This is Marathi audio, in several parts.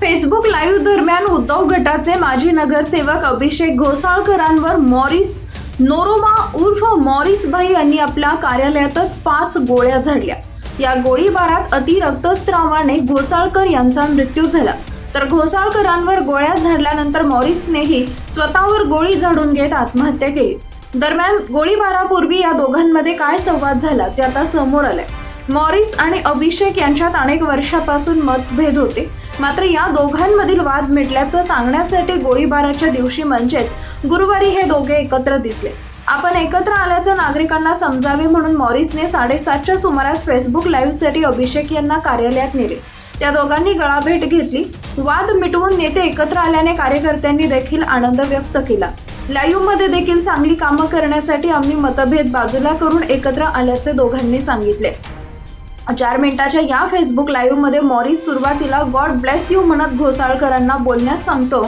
फेसबुक लाईव्ह दरम्यान उद्धव गटाचे माजी नगरसेवक अभिषेक घोसाळकरांवर मॉरिस नोरोमा उर्फ मॉरिस भाई यांनी आपल्या कार्यालयातच पाच गोळ्या झाडल्या. या गोळीबारात अतिरक्तस्त्रावाने घोसाळकर यांचा मृत्यू झाला. तर घोसाळकरांवर गोळ्या झाडल्यानंतर मॉरिसनेही स्वतःवर गोळी झाडून घेत आत्महत्या केली. दरम्यान गोळीबारापूर्वी या दोघांमध्ये काय संवाद झाला ते आता समोर आलंय. मॉरिस आणि अभिषेक यांच्यात अनेक वर्षापासून मतभेद होते. मात्र या दोघांमधील वाद मिटल्याचं सांगण्यासाठी गोळीबाराच्या दिवशी म्हणजेच गुरुवारी हे दोघे एकत्र दिसले. आपण एकत्र आल्याचं नागरिकांना समजावे म्हणून मॉरिसने साडेसातच्या सुमारास फेसबुक लाईव्हसाठी अभिषेक यांना कार्यालयात नेले. त्या दोघांनी गळाभेट घेतली. वाद मिटवून नेते एकत्र आल्याने कार्यकर्त्यांनी देखील आनंद व्यक्त केला. लाईव्हमध्ये देखील चांगली कामं करण्यासाठी आम्ही मतभेद बाजूला करून एकत्र आल्याचे दोघांनी सांगितले. चार मिनिटाच्या या फेसबुक लाईव्हमध्ये मॉरिस सुरुवातीला गॉड ब्लेस यू म्हणत घोसाळकरांना बोलण्यास सांगतो.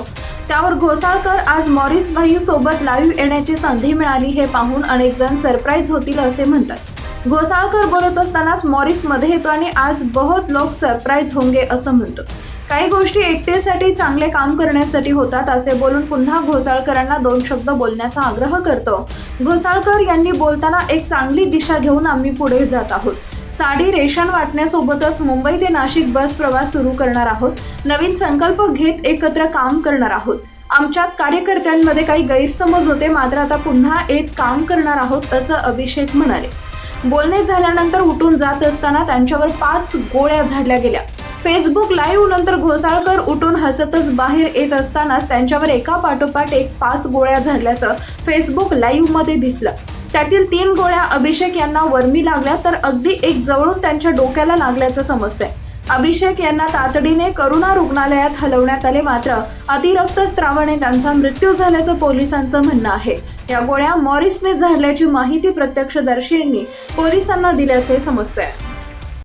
त्यावर घोसाळकर आज मॉरिस भाई सोबत लाईव्ह येण्याची संधी मिळाली हे पाहून अनेक जण सरप्राईज होतील असे म्हणतात. घोसाळकर बोलत असतानाच मॉरिसमध्ये येतो आणि आज बहुत लोक सरप्राईज होंगे असं म्हणतो. काही गोष्टी एकटेसाठी चांगले काम करण्यासाठी होतात असे बोलून पुन्हा घोसाळकरांना दोन शब्द बोलण्याचा आग्रह करतो. घोसाळकर यांनी बोलताना एक चांगली दिशा घेऊन आम्ही पुढे जात आहोत. साडी रेशन वाटण्यासोबतच मुंबई ते नाशिक बस प्रवास सुरू करणार आहोत. नवीन संकल्प घेत एकत्र काम करणार आहोत. आमच्यात कार्यकर्त्यांमध्ये काही गैरसमज होते मात्र आता पुन्हा एक काम करणार आहोत असं अभिषेक म्हणाले. बोलणे झाल्यानंतर उठून जात असताना त्यांच्यावर पाच गोळ्या झाडल्या गेल्या. फेसबुक लाईव्ह नंतर घोसाळकर उठून हसतच बाहेर येत असतानाच त्यांच्यावर एका पाठोपाठ एक पाच गोळ्या झाडल्याचं फेसबुक लाईव्हमध्ये दिसलं. त्यातील तीन गोळ्या अभिषेक यांना वर्मी लागल्या तर अगदी एक जवळून त्यांच्या डोक्याला लागल्याचं समजतंय. अभिषेक यांना तातडीने करुणा रुग्णालयात हलवण्यात आले मात्र अतिरक्तस्रावाने त्यांचा मृत्यू झाल्याचं पोलिसांचं म्हणणं आहे. या गोळ्या मॉरिसने झाडल्याची माहिती प्रत्यक्षदर्शींनी पोलिसांना दिल्याचे समजतंय.